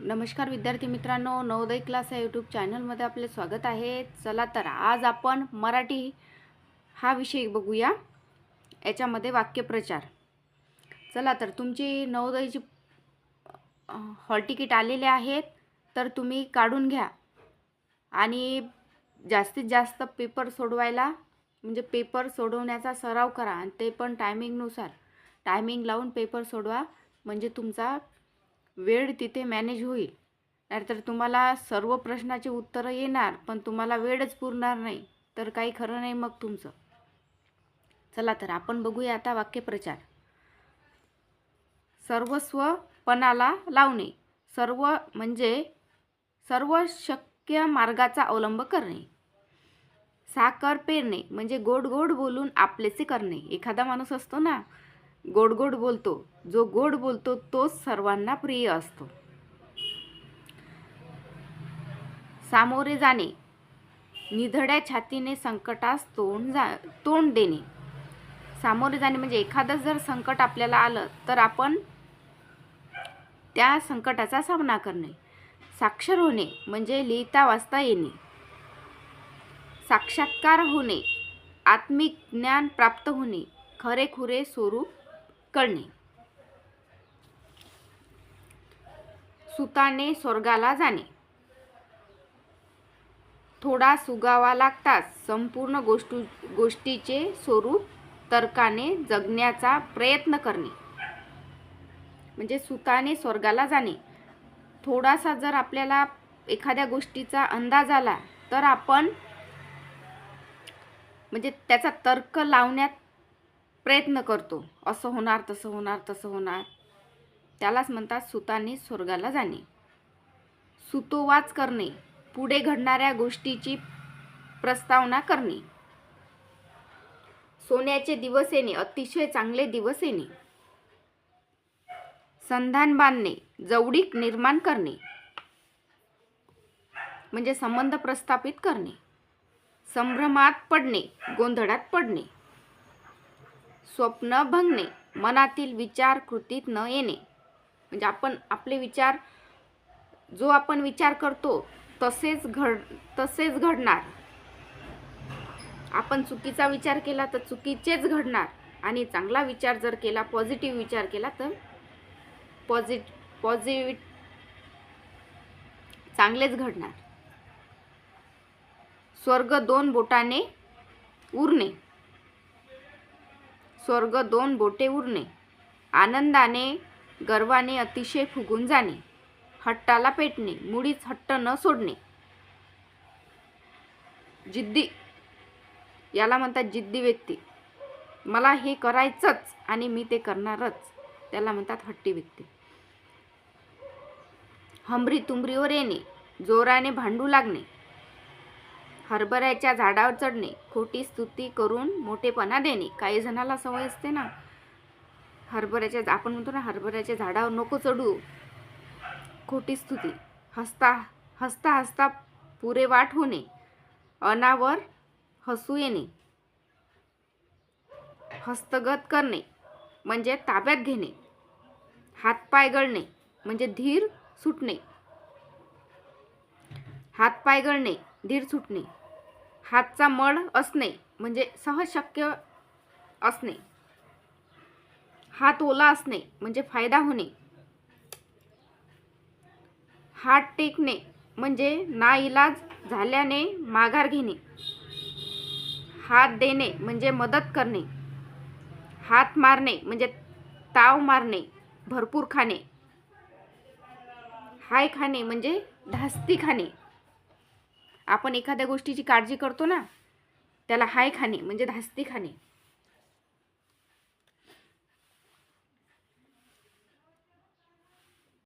नमस्कार विद्यार्थी मित्रांनो नवोदय क्लास या यूट्यूब चॅनलमध्ये आपले स्वागत आहे. चला तर आज आपण मराठी हा विषय बघूया. याच्यामध्ये वाक्यप्रचार चला तर तुमची नवोदयची हॉल तिकीट आलेले आहेत तर तुम्ही काढून घ्या. आणि जास्तीत जास्त पेपर सोडवायला म्हणजे पेपर सोडवण्याचा सराव करा आणि ते पण टायमिंगनुसार टायमिंग लावून पेपर सोडवा म्हणजे तुमचा वेळ तिथे मॅनेज होईल. नाहीतर तुम्हाला सर्व प्रश्नाचे उत्तरं येणार पण तुम्हाला वेळच पुरणार नाही. तर काही खरं नाही मग तुमचं. चला तर आपण बघूया आता वाक्यप्रचार. सर्वस्वपणाला लावणे. सर्व म्हणजे सर्व शक्य मार्गाचा अवलंब करणे. साखर पेरणे म्हणजे गोड गोड बोलून आपलेसे करणे. एखादा माणूस असतो ना गोड गोड बोलतो. जो गोड बोलतो तोच सर्वांना प्रिय असतो. सामोरे जाणे. निधड्या छातीने संकटास तोंड जा तोंड देणे. सामोरे जाणे म्हणजे एखादं जर संकट आपल्याला आलं तर आपण त्या संकटाचा सामना करणे. साक्षर होणे म्हणजे लिहिता वाचता येणे. साक्षात्कार होणे आत्मिक ज्ञान प्राप्त होणे खरेखुरे स्वरूप कळणे सुताने स्वर्गाला जाणे. थोडा सुगावा लागताच संपूर्ण गोष्टी गोष्टीचे स्वरूप तर्काने जगण्याचा प्रयत्न करणे. म्हणजे सुताने स्वर्गाला जाणे. थोडासा जर आपल्याला एखाद्या गोष्टीचा अंदाज आला तर आपण म्हणजे त्याचा तर्क लावण्यात प्रयत्न करतो. असं होणार तसं होणार तसं होणार. त्यालाच म्हणतात सुताने स्वर्गाला जाणे. सुतोवाच करणे. पुढे घडणाऱ्या गोष्टीची प्रस्तावना करणे. सोन्याचे दिवस येणे. अतिशय चांगले दिवस येणे. संधान बांधणे. जवळीक निर्माण करणे. म्हणजे संबंध प्रस्थापित करणे. संभ्रमात पडणे. गोंधळात पडणे. स्वप्न भंगणे मनातील विचार कृतीत न येणे. म्हणजे आपण आपले विचार जो आपण विचार करतो तसेच घड तसेच घडणार. आपण चुकीचा विचार केला तर चुकीचेच घडणार. आणि चांगला विचार जर केला पॉझिटिव्ह विचार केला तर पॉझिट पॉझिटिव्ह चांगलेच घडणार. स्वर्ग दोन बोटाने उरणे. स्वर्ग दोन बोटे उरणे. आनंदाने गर्वाने अतिशय फुगून जाणे. हट्टाला पेटणे. मुळीच हट्ट न सोडणे. जिद्दी. याला म्हणतात जिद्दी व्यक्ती. मला हे करायचंच आणि मी ते करणारच. त्याला म्हणतात हट्टी व्यक्ती. हमरी तुंबरीवर येणे. जोराने भांडू लागणे. हरभऱ्याच्या झाडावर चढणे खोटी स्तुती करून मोठेपणा देणे. काही जणाला सवय असते ना हरभऱ्याच्या आपण म्हणतो ना हरभऱ्याच्या झाडावर नको चढू. खोटी स्तुती. हसता हसता हसता पुरे वाट होणे. अनावर हसू येणे. हस्तगत करणे. म्हणजे ताब्यात घेणे. हातपाय गळणे. म्हणजे धीर सुटणे. हातपाय गळणे. धीर सुटणे. हातचा मळ असणे म्हणजे सहज शक्य असणे. हात ओला असणे म्हणजे फायदा होणे. हात टेकणे म्हणजे नाइलाज झाल्याने माघार घेणे. हात देणे म्हणजे मदत करणे. हात मारणे म्हणजे ताव मारणे भरपूर खाणे. हाय खाणे म्हणजे धास्ती खाणे. आपण एखाद्या गोष्टीची काळजी करतो ना त्याला हाय खाणे म्हणजे धास्ती खाणे.